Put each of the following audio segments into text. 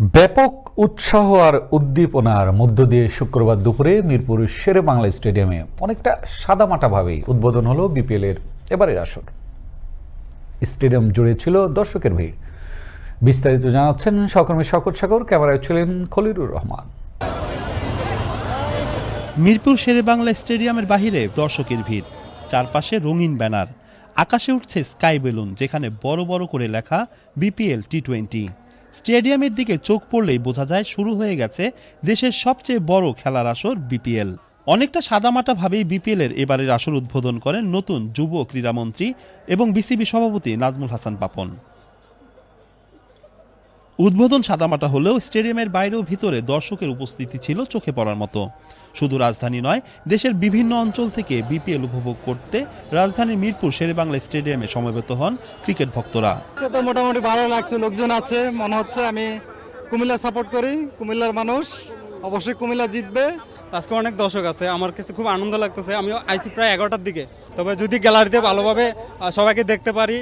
ব্যাপক উৎসাহ আর উদ্দীপনার মধ্য দিয়ে শুক্রবার দুপুরে মিরপুর শেরে বাংলা স্টেডিয়ামে অনেকটা সাদামাটাভাবেই উদ্বোধন হলো বিপিএল এর এবারের আসর। স্টেডিয়াম জুড়ে ছিল দর্শকের ভিড়। বিস্তারিত জানাচ্ছেন সহকর্মী শকত সাগর, ক্যামেরায় ছিলেন খলিলুর রহমান। মিরপুর শেরেবাংলা স্টেডিয়ামের বাহিরে দর্শকের ভিড়, চারপাশে রঙিন ব্যানার, আকাশে উঠছে স্কাই বেলুন, যেখানে বড় বড় করে লেখা বিপিএল টি টোয়েন্টি। স্টেডিয়ামের দিকে চোখ পড়লেই বোঝা যায় শুরু হয়ে গেছে দেশের সবচেয়ে বড় খেলার আসর বিপিএল। অনেকটা সাদামাটাভাবেই বিপিএল এর এবারের আসর উদ্বোধন করেন নতুন যুব ক্রীড়ামন্ত্রী এবং বিসিবি সভাপতি নাজমুল হাসান পাপন। উদ্বোধন সাদামাটা হলেও স্টেডিয়ামের বাইরেও ভিতরে দর্শকের উপস্থিতি ছিল চোখে পড়ার মতো। শুধু রাজধানী নয়, দেশের বিভিন্ন অঞ্চল থেকে বিপিএল উপভোগ করতে রাজধানীর মিরপুর শেরেবাংলা স্টেডিয়ামে সমবেত হন ক্রিকেট ভক্তরা। তো মোটামুটি ভালো লাগছে, লোকজন আছে, মনে হচ্ছে আমি কুমিল্লা সাপোর্ট করি, কুমিল্লার মানুষ, অবশ্যই কুমিল্লা জিতবে। আজকে অনেক দর্শক আছে আমার কাছে খুব আনন্দ লাগতেছে। আমি আইসি প্রায় এগারোটার দিকে। তবে যদি গ্যালারিতে ভালোভাবে সবাইকে দেখতে পারি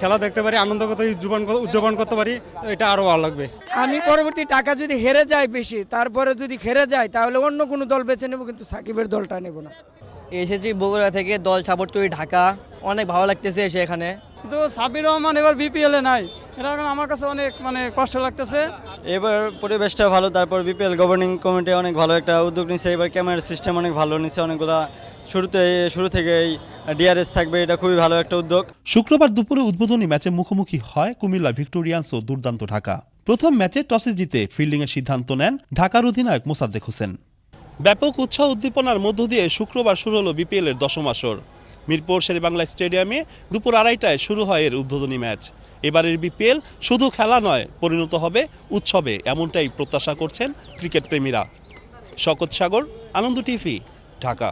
খেলা দেখতে পারি আনন্দ করতে উদযাপন উদযাপন করতে পারি এটা আরও ভালো লাগবে। আমি পরবর্তী টাকা যদি হেরে যায় বেশি তারপরে যদি হেরে যায় তাহলে অন্য কোনো দল বেছে নেব কিন্তু সাকিবের দলটা নেব না। এসেছি বগুড়া থেকে দল সাপোর্ট করি ঢাকা। অনেক ভালো লাগতেছে এসে এখানে। কিন্তু সাবির রহমান এবার বিপিএলে নাই। এটা এখন আমার কাছে অনেক মানে কষ্ট লাগতেছে। এবার পরিবেশটা ভালো তারপর বিপিএল গভর্নিং কমিটি অনেক ভালো একটা উদ্যোগ নিচ্ছে এবার ক্যামেরার সিস্টেম অনেক ভালো নিচ্ছে অনেকগুলা শুরুতে শুরু থেকেই ডিআরএস থাকবে এটা খুবই ভালো একটা উদ্যোগ। শুক্রবার দুপুরে উদ্বোধনী ম্যাচে মুখোমুখি হয় কুমিল্লা ভিক্টোরিয়ান্স ও দুর্দান্ত ঢাকা। প্রথম ম্যাচে টসে জিতে ফিল্ডিংয়ের সিদ্ধান্ত নেন ঢাকার অধিনায়ক মোসাদ্দেক হোসেন। ব্যাপক উৎসাহ উদ্দীপনার মধ্য দিয়ে শুক্রবার শুরু হলো বিপিএল এর দশম আসর। মিরপুর শেরেবাংলা স্টেডিয়ামে দুপুর আড়াইটায় শুরু হয় এর উদ্বোধনী ম্যাচ। এবারের বিপিএল শুধু খেলা নয়, পরিণত হবে উৎসবে, এমনটাই প্রত্যাশা করছেন ক্রিকেট প্রেমীরা। শকত সাগর, আনন্দ টিভি, ঢাকা।